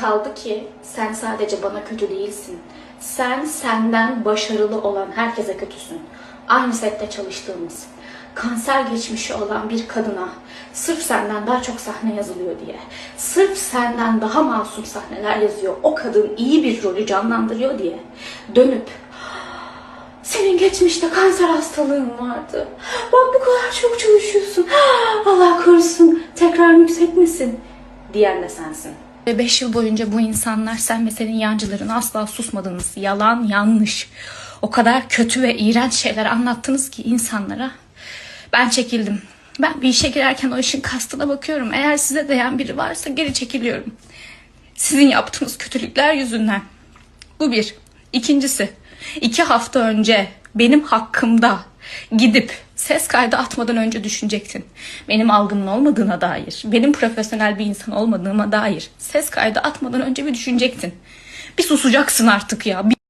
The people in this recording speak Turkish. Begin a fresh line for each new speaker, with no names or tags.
Kaldı ki sen sadece bana kötü değilsin. Sen senden başarılı olan herkese kötüsün. Aynı sette çalıştığımız, kanser geçmişi olan bir kadına sırf senden daha çok sahne yazılıyor diye, sırf senden daha masum sahneler yazıyor, o kadın iyi bir rolü canlandırıyor diye dönüp senin geçmişte kanser hastalığın vardı. Bak bu kadar çok çalışıyorsun. Allah korusun tekrar yükseltmesin diyen de sensin. Ve 5 yıl boyunca bu insanlar sen ve senin yancıların asla susmadınız. Yalan, yanlış. O kadar kötü ve iğrenç şeyler anlattınız ki insanlara. Ben çekildim. Ben bir işe girerken o işin kastına bakıyorum. Eğer size değen biri varsa geri çekiliyorum. Sizin yaptığınız kötülükler yüzünden. Bu bir. İkincisi, iki hafta önce benim hakkımda gidip ses kaydı atmadan önce düşünecektin. Benim algımın olmadığına dair, benim profesyonel bir insan olmadığıma dair ses kaydı atmadan önce bir düşünecektin. Bir susacaksın artık ya. Bir